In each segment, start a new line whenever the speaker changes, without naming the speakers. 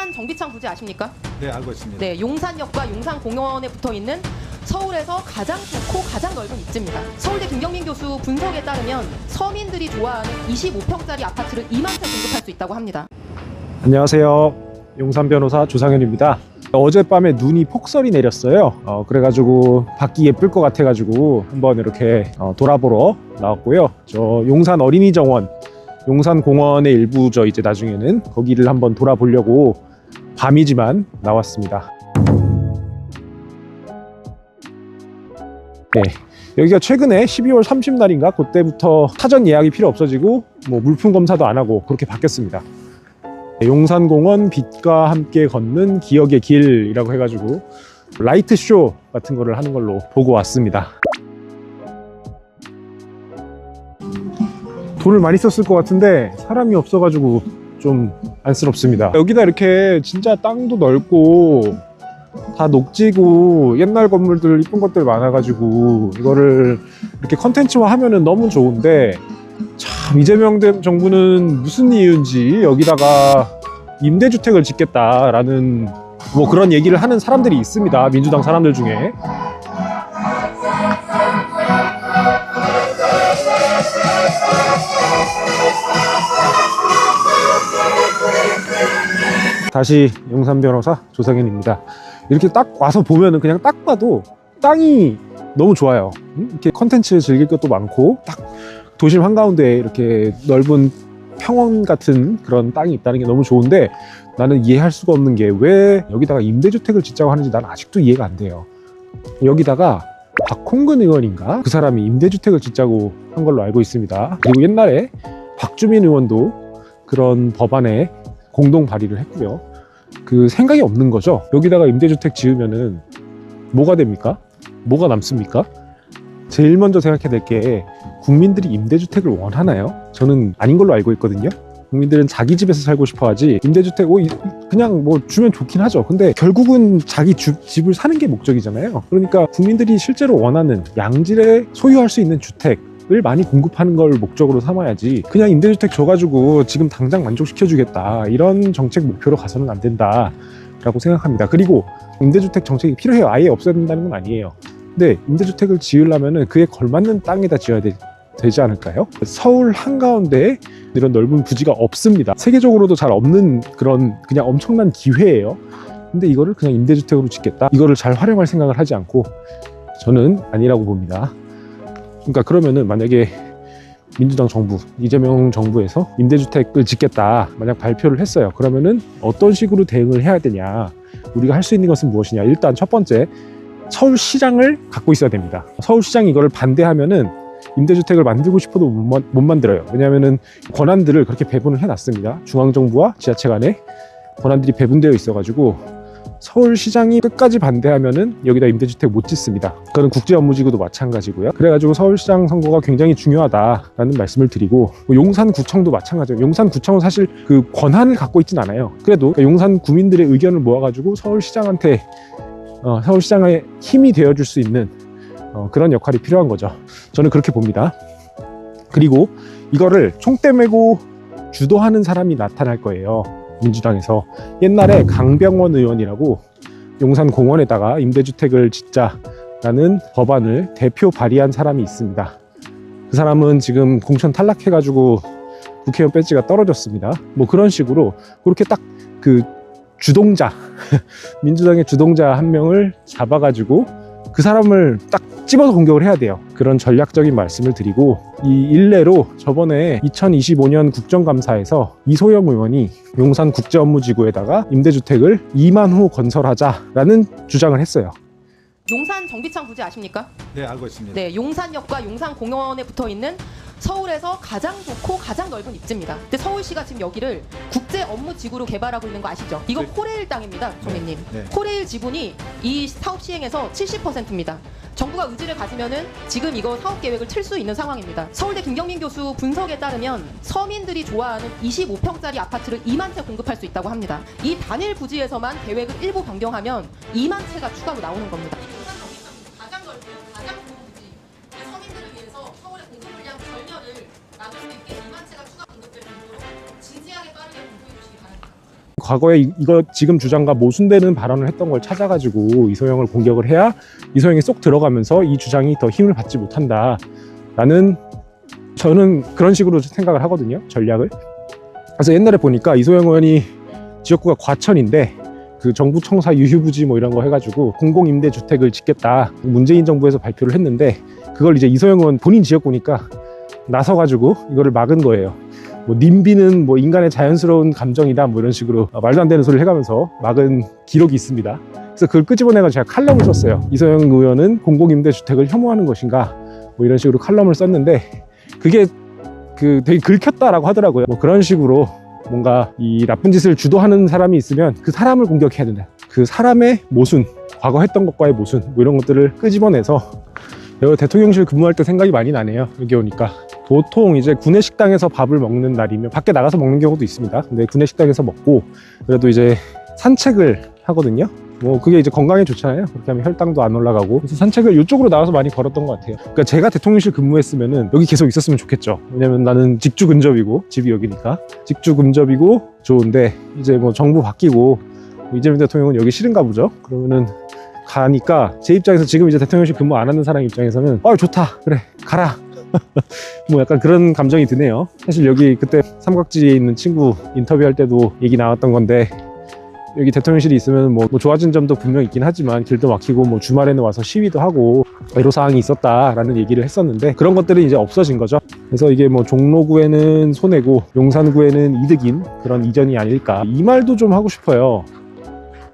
용산 정비창 부지 아십니까?
네, 알고 있습니다.
네, 용산역과 용산공원에 붙어 있는 서울에서 가장 좋고 가장 넓은 입지입니다. 서울대 김경민 교수 분석에 따르면 서민들이 좋아하는 25평짜리 아파트를 2만 채 공급할 수 있다고 합니다.
안녕하세요. 용산 변호사 조상현입니다. 어젯밤에 눈이 폭설이 내렸어요. 어, 그래가지고 밖이 예쁠 것 같아가지고 한번 이렇게 어, 돌아보러 나왔고요. 저 용산 어린이 정원, 용산 공원의 일부죠. 이제 나중에는 거기를 한번 돌아보려고 밤이지만 나왔습니다. 네. 여기가 최근에 12월 30날인가 그때부터 사전 예약이 필요 없어지고 뭐 물품 검사도 안 하고 그렇게 바뀌었습니다. 용산공원 빛과 함께 걷는 기억의 길이라고 해가지고 라이트 쇼 같은 거를 하는 걸로 보고 왔습니다. 돈을 많이 썼을 것 같은데 사람이 없어가지고 좀 안쓰럽습니다. 여기다 이렇게 진짜 땅도 넓고 다 녹지고 옛날 건물들 이쁜 것들 많아가지고 이거를 이렇게 컨텐츠화 하면은 너무 좋은데 참 이재명 대- 정부는 무슨 이유인지 여기다가 임대주택을 짓겠다라는 뭐 그런 얘기를 하는 사람들이 있습니다. 민주당 사람들 중에. 다시 용산 변호사 조상현입니다. 이렇게 딱 와서 보면은 그냥 딱 봐도 땅이 너무 좋아요. 음? 이렇게 컨텐츠 즐길 것도 많고 딱 도심 한가운데 이렇게 넓은 평원 같은 그런 땅이 있다는 게 너무 좋은데 나는 이해할 수가 없는 게 왜 여기다가 임대주택을 짓자고 하는지 난 아직도 이해가 안 돼요. 여기다가 박홍근 의원인가 그 사람이 임대주택을 짓자고 한 걸로 알고 있습니다. 그리고 옛날에 박주민 의원도 그런 법안에 공동 발의를 했고요. 그 생각이 없는 거죠. 여기다가 임대주택 지으면은 뭐가 됩니까? 뭐가 남습니까? 제일 먼저 생각해야 될 게 국민들이 임대주택을 원하나요? 저는 아닌 걸로 알고 있거든요. 국민들은 자기 집에서 살고 싶어 하지 임대주택 오, 이- 그냥 뭐 주면 좋긴 하죠. 근데 결국은 자기 주- 집을 사는 게 목적이잖아요. 그러니까 국민들이 실제로 원하는 양질의 소유할 수 있는 주택 을 많이 공급하는 걸 목적으로 삼아야지 그냥 임대주택 줘가지고 지금 당장 만족시켜주겠다 이런 정책 목표로 가서는 안 된다 라고 생각합니다. 그리고 임대주택 정책이 필요해요. 아예 없어야 된다는 건 아니에요. 근데 임대주택을 지으려면 그에 걸맞는 땅에다 지어야 되, 되지 않을까요? 서울 한가운데에 이런 넓은 부지가 없습니다. 세계적으로도 잘 없는 그런 그냥 엄청난 기회예요. 근데 이거를 그냥 임대주택으로 짓겠다. 이거를 잘 활용할 생각을 하지 않고 저는 아니라고 봅니다. 그러니까 그러면은 만약에 민주당 정부, 이재명 정부에서 임대주택을 짓겠다 만약 발표를 했어요. 그러면은 어떤 식으로 대응을 해야 되냐? 우리가 할 수 있는 것은 무엇이냐? 일단 첫 번째 서울시장을 갖고 있어야 됩니다. 서울시장이 이거를 반대하면은 임대주택을 만들고 싶어도 못, 만- 못 만들어요. 왜냐하면은 권한들을 그렇게 배분을 해놨습니다. 중앙정부와 지자체 간에 권한들이 배분되어 있어가지고 서울시장이 끝까지 반대하면은 여기다 임대주택 못 짓습니다. 그거는 국제 업무지구도 마찬가지고요. 그래가지고 서울시장 선거가 굉장히 중요하다라는 말씀을 드리고 뭐 용산구청도 마찬가지예요. 용산구청은 사실 그 권한을 갖고 있진 않아요. 그래도 그러니까 용산 구민들의 의견을 모아가지고 서울시장한테 어, 서울시장의 힘이 되어줄 수 있는 어, 그런 역할이 필요한 거죠. 저는 그렇게 봅니다. 그리고 이거를 총대 메고 주도하는 사람이 나타날 거예요. 민주당에서 옛날에 강병원 의원이라고 용산 공원에다가 임대주택을 짓자라는 법안을 대표 발의한 사람이 있습니다. 그 사람은 지금 공천 탈락해가지고 국회의원 배지가 떨어졌습니다. 뭐 그런 식으로 그렇게 딱 그 주동자 민주당의 주동자 한 명을 잡아가지고 그 사람을 딱 집어서 공격을 해야 돼요. 그런 전략적인 말씀을 드리고 이 일례로 저번에 2025년 국정감사에서 이소영 의원이 용산 국제업무지구에다가 임대주택을 2만 호 건설하자라는 주장을 했어요.
용산 정비창 부지 아십니까?
네, 알고 있습니다.
네, 용산역과 용산공원에 붙어 있는 서울에서 가장 좋고 가장 넓은 입지입니다. 근데 서울시가 지금 여기를 국제 업무 지구로 개발하고 있는 거 아시죠? 이거
네.
코레일 땅입니다, 소매님.
네.
코레일 지분이 이 사업 시행에서 70%입니다. 정부가 의지를 가지면은 지금 이거 사업 계획을 틀 수 있는 상황입니다. 서울대 김경민 교수 분석에 따르면 서민들이 좋아하는 25평짜리 아파트를 2만 채 공급할 수 있다고 합니다. 이 단일 부지에서만 계획을 일부 변경하면 2만 채가 추가로 나오는 겁니다.
과거에 이- 이거 지금 주장과 모순되는 발언을 했던 걸 찾아가지고 이소영을 공격을 해야 이소영이 쏙 들어가면서 이 주장이 더 힘을 받지 못한다. 라는 저는 그런 식으로 생각을 하거든요. 전략을. 그래서 옛날에 보니까 이소영 의원이 지역구가 과천인데 그 정부 청사 유휴부지 뭐 이런 거 해가지고 공공임대주택을 짓겠다 문재인 정부에서 발표를 했는데 그걸 이제 이소영 의원 본인 지역구니까 나서가지고 이거를 막은 거예요. 뭐 님비는 뭐 인간의 자연스러운 감정이다 뭐 이런 식으로 말도 안 되는 소리를 해가면서 막은 기록이 있습니다. 그래서 그걸 끄집어내가 제가 칼럼을 썼어요. 이소영 의원은 공공임대주택을 혐오하는 것인가 뭐 이런 식으로 칼럼을 썼는데 그게 그 되게 긁혔다라고 하더라고요. 뭐 그런 식으로 뭔가 이 나쁜 짓을 주도하는 사람이 있으면 그 사람을 공격해야 된다. 그 사람의 모순, 과거 했던 것과의 모순, 뭐 이런 것들을 끄집어내서 대통령실 근무할 때 생각이 많이 나네요. 여기 오니까. 보통 이제 구내식당에서 밥을 먹는 날이면 밖에 나가서 먹는 경우도 있습니다. 근데 구내식당에서 먹고 그래도 이제 산책을 하거든요. 뭐 그게 이제 건강에 좋잖아요. 그렇게 하면 혈당도 안 올라가고 그래서 산책을 이쪽으로 나와서 많이 걸었던 것 같아요. 그러니까 제가 대통령실 근무했으면은 여기 계속 있었으면 좋겠죠. 왜냐면 나는 직주 근접이고 집이 여기니까 직주 근접이고 좋은데 이제 뭐 정부 바뀌고 뭐 이재명 대통령은 여기 싫은가 보죠. 그러면은 가니까 제 입장에서 지금 이제 대통령실 근무 안 하는 사람 입장에서는 아 좋다 그래 가라 뭐 약간 그런 감정이 드네요. 사실 여기 그때 삼각지에 있는 친구 인터뷰할 때도 얘기 나왔던 건데 여기 대통령실이 있으면 뭐, 뭐 좋아진 점도 분명 있긴 하지만 길도 막히고 뭐 주말에는 와서 시위도 하고 애로 사항이 있었다라는 얘기를 했었는데 그런 것들은 이제 없어진 거죠. 그래서 이게 뭐 종로구에는 손해고 용산구에는 이득인 그런 이전이 아닐까 이 말도 좀 하고 싶어요.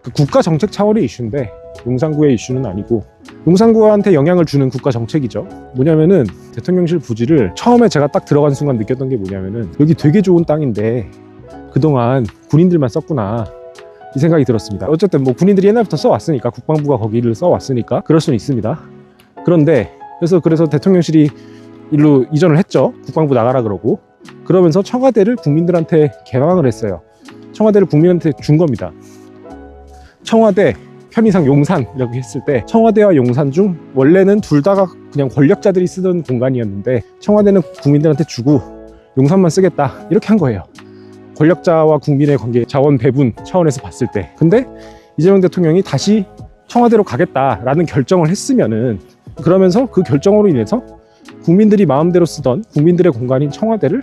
그 국가 정책 차원의 이슈인데 용산구의 이슈는 아니고 용산구한테 영향을 주는 국가 정책이죠. 뭐냐면은 대통령실 부지를 처음에 제가 딱 들어간 순간 느꼈던 게 뭐냐면은 여기 되게 좋은 땅인데 그동안 군인들만 썼구나. 이 생각이 들었습니다. 어쨌든 뭐 군인들이 옛날부터 써왔으니까 국방부가 거기를 써왔으니까 그럴 수는 있습니다. 그런데 그래서 그래서 대통령실이 일로 이전을 했죠. 국방부 나가라 그러고 그러면서 청와대를 국민들한테 개방을 했어요. 청와대를 국민한테 준 겁니다. 청와대 편의상 용산이라고 했을 때 청와대와 용산 중 원래는 둘 다가 그냥 권력자들이 쓰던 공간이었는데 청와대는 국민들한테 주고 용산만 쓰겠다 이렇게 한 거예요. 권력자와 국민의 관계 자원 배분 차원에서 봤을 때 근데 이재명 대통령이 다시 청와대로 가겠다라는 결정을 했으면은 그러면서 그 결정으로 인해서 국민들이 마음대로 쓰던 국민들의 공간인 청와대를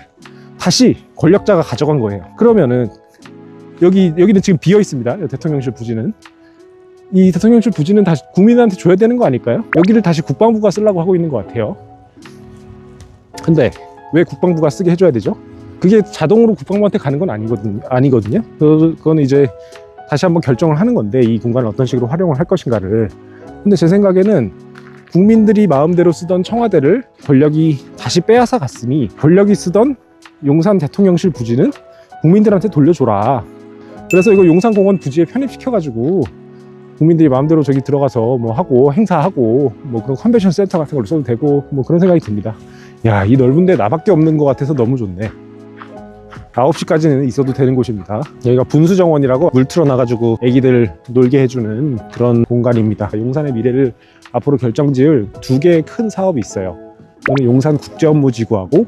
다시 권력자가 가져간 거예요. 그러면은 여기 여기는 지금 비어 있습니다. 대통령실 부지는 이 대통령실 부지는 다시 국민한테 줘야 되는 거 아닐까요? 여기를 다시 국방부가 쓰려고 하고 있는 것 같아요. 근데 왜 국방부가 쓰게 해줘야 되죠? 그게 자동으로 국방부한테 가는 건 아니거든요. 아니거든요. 그- 그거는 이제 다시 한번 결정을 하는 건데 이 공간을 어떤 식으로 활용을 할 것인가를. 근데 제 생각에는 국민들이 마음대로 쓰던 청와대를 권력이 다시 빼앗아 갔으니 권력이 쓰던 용산 대통령실 부지는 국민들한테 돌려줘라. 그래서 이거 용산공원 부지에 편입시켜가지고 국민들이 마음대로 저기 들어가서 뭐 하고 행사하고 뭐 그런 컨벤션 센터 같은 걸 써도 되고 뭐 그런 생각이 듭니다. 야, 이 넓은데 나밖에 없는 것 같아서 너무 좋네. 9시까지는 있어도 되는 곳입니다. 여기가 분수정원이라고 물 틀어놔가지고 애기들 놀게 해주는 그런 공간입니다. 용산의 미래를 앞으로 결정지을 두 개의 큰 사업이 있어요. 저는 용산 국제업무지구하고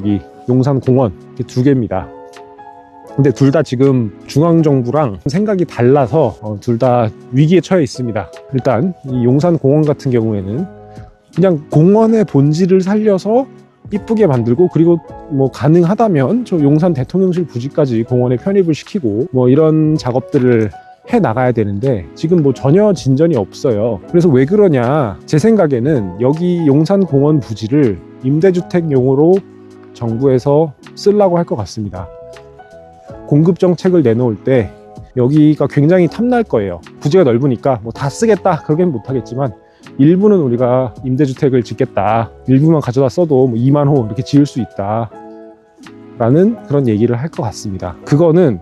여기 용산공원 이렇게 두 개입니다. 근데 둘 다 지금 중앙정부랑 생각이 달라서 어, 둘다 위기에 처해 있습니다. 일단 이 용산공원 같은 경우에는 그냥 공원의 본질을 살려서 이쁘게 만들고 그리고 뭐 가능하다면 저 용산 대통령실 부지까지 공원에 편입을 시키고 뭐 이런 작업들을 해 나가야 되는데 지금 뭐 전혀 진전이 없어요. 그래서 왜 그러냐? 제 생각에는 여기 용산 공원 부지를 임대주택용으로 정부에서 쓰려고 할 것 같습니다. 공급 정책을 내놓을 때 여기가 굉장히 탐날 거예요. 부지가 넓으니까 뭐 다 쓰겠다 그러긴 못하겠지만 일부는 우리가 임대주택을 짓겠다. 일부만 가져다 써도 뭐 2만 호 이렇게 지을 수 있다. 라는 그런 얘기를 할 것 같습니다. 그거는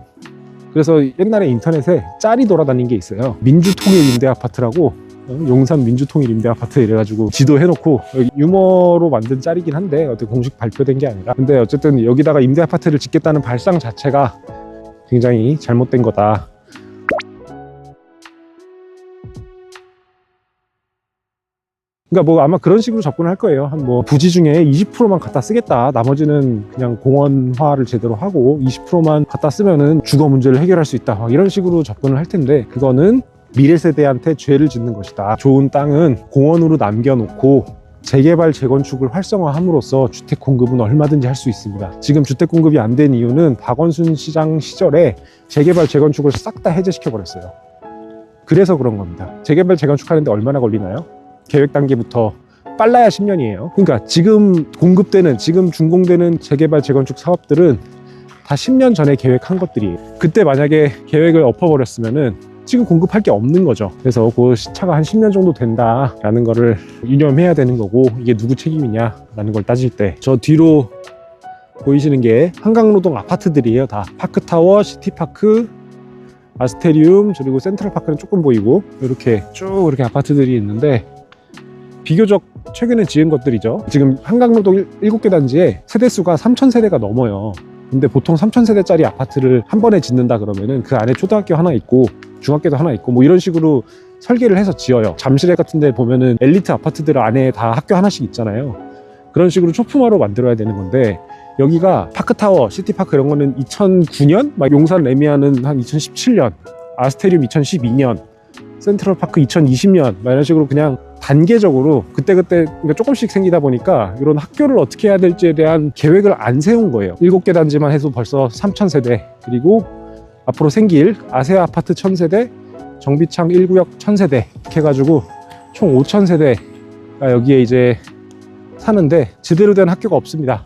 그래서 옛날에 인터넷에 짤이 돌아다닌 게 있어요. 민주통일 임대 아파트라고 어, 용산 민주통일 임대 아파트 이래가지고 지도 해놓고 유머로 만든 짤이긴 한데 어떻게 공식 발표된 게 아니라 근데 어쨌든 여기다가 임대 아파트를 짓겠다는 발상 자체가 굉장히 잘못된 거다. 그러니까 뭐 아마 그런 식으로 접근을 할 거예요. 한 뭐 부지 중에 20%만 갖다 쓰겠다. 나머지는 그냥 공원화를 제대로 하고 20%만 갖다 쓰면은 주거 문제를 해결할 수 있다. 막 이런 식으로 접근을 할 텐데 그거는 미래 세대한테 죄를 짓는 것이다. 좋은 땅은 공원으로 남겨놓고 재개발 재건축을 활성화함으로써 주택 공급은 얼마든지 할 수 있습니다. 지금 주택 공급이 안 된 이유는 박원순 시장 시절에 재개발 재건축을 싹 다 해제시켜 버렸어요. 그래서 그런 겁니다. 재개발 재건축하는데 얼마나 걸리나요? 계획 단계부터 빨라야 10년이에요. 그러니까 지금 공급되는 지금 준공되는 재개발 재건축 사업들은 다 10년 전에 계획한 것들이에요. 그때 만약에 계획을 엎어버렸으면은 지금 공급할 게 없는 거죠. 그래서 그 시차가 한 10년 정도 된다라는 거를 유념해야 되는 거고 이게 누구 책임이냐라는 걸 따질 때 저 뒤로 보이시는 게 한강노동 아파트들이에요. 다 파크타워, 시티파크, 아스테리움 그리고 센트럴파크는 조금 보이고 이렇게 쭉 이렇게 아파트들이 있는데 비교적 최근에 지은 것들이죠. 지금 한강노동 7개 단지에 세대수가 3,000세대가 넘어요. 근데 보통 3,000세대짜리 아파트를 한 번에 짓는다 그러면은 그 안에 초등학교 하나 있고 중학교도 하나 있고 뭐 이런 식으로 설계를 해서 지어요. 잠실에 같은 데 보면은 엘리트 아파트들 안에 다 학교 하나씩 있잖아요. 그런 식으로 초품화로 만들어야 되는 건데 여기가 파크타워, 시티파크 이런 거는 2009년, 막 용산 레미안은 한 2017년, 아스테리움 2012년, 센트럴파크 2020년 막 이런 식으로 그냥 단계적으로 그때그때 그러니까 조금씩 생기다 보니까 이런 학교를 어떻게 해야 될지에 대한 계획을 안 세운 거예요. 7개 단지만 해도 벌써 3,000세대 그리고 앞으로 생길 아세아 아파트 1,000세대, 정비창 1구역 1,000세대 이렇게 해가지고 총 5,000세대가 여기에 이제 사는데 제대로 된 학교가 없습니다.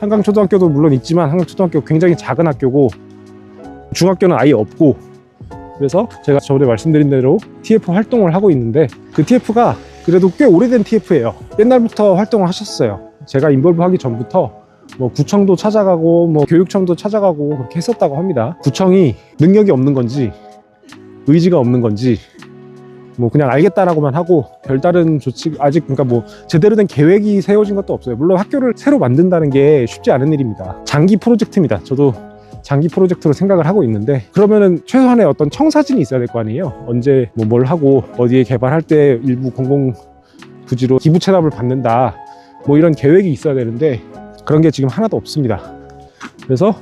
한강초등학교도 물론 있지만 한강초등학교 굉장히 작은 학교고 중학교는 아예 없고 그래서 제가 저번에 말씀드린 대로 TF 활동을 하고 있는데 그 TF가 그래도 꽤 오래된 TF예요. 옛날부터 활동을 하셨어요. 제가 인볼브 하기 전부터 뭐 구청도 찾아가고 뭐 교육청도 찾아가고 그렇게 했었다고 합니다. 구청이 능력이 없는 건지 의지가 없는 건지 뭐 그냥 알겠다라고만 하고 별다른 조치 아직 그러니까 뭐 제대로 된 계획이 세워진 것도 없어요. 물론 학교를 새로 만든다는 게 쉽지 않은 일입니다. 장기 프로젝트입니다. 저도 장기 프로젝트로 생각을 하고 있는데 그러면은 최소한의 어떤 청사진이 있어야 될 거 아니에요. 언제 뭐 뭘 하고 어디에 개발할 때 일부 공공 부지로 기부 체납을 받는다. 뭐 이런 계획이 있어야 되는데 그런 게 지금 하나도 없습니다. 그래서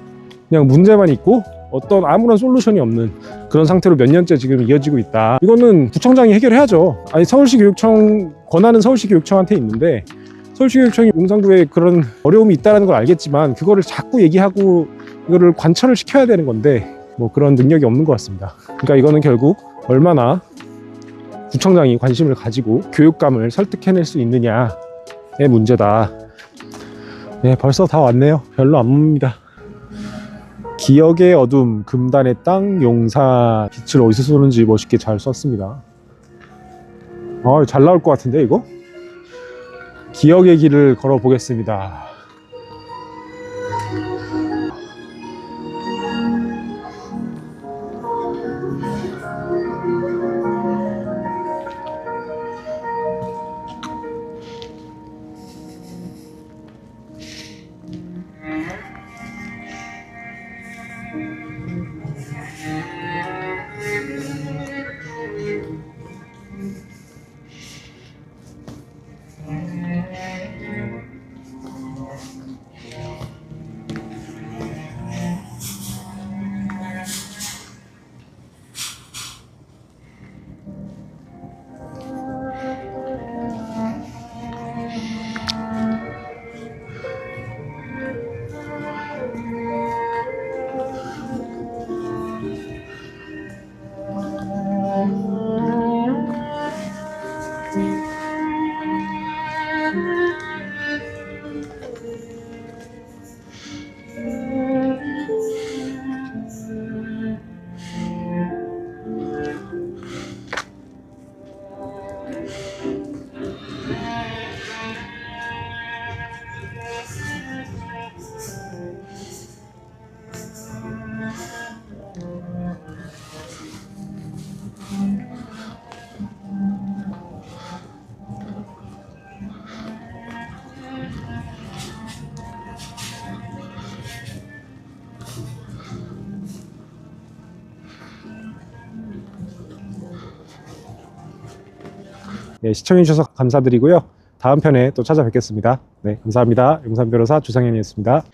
그냥 문제만 있고 어떤 아무런 솔루션이 없는 그런 상태로 몇 년째 지금 이어지고 있다. 이거는 구청장이 해결해야죠. 아니 서울시 교육청 권한은 서울시 교육청한테 있는데 서울시 교육청이 용산구에 그런 어려움이 있다는 걸 알겠지만 그거를 자꾸 얘기하고 이거를 관철을 시켜야 되는 건데 뭐 그런 능력이 없는 것 같습니다. 그러니까 이거는 결국 얼마나 구청장이 관심을 가지고 교육감을 설득해낼 수 있느냐의 문제다. 네, 벌써 다 왔네요. 별로 안 멉니다. 기억의 어둠, 금단의 땅, 용사 빛을 어디서 쏘는지 멋있게 잘 썼습니다. 아, 잘 나올 것 같은데 이거? 기억의 길을 걸어 보겠습니다. 네, 시청해주셔서 감사드리고요. 다음 편에 또 찾아뵙겠습니다. 네, 감사합니다. 용산 변호사 주상현이었습니다.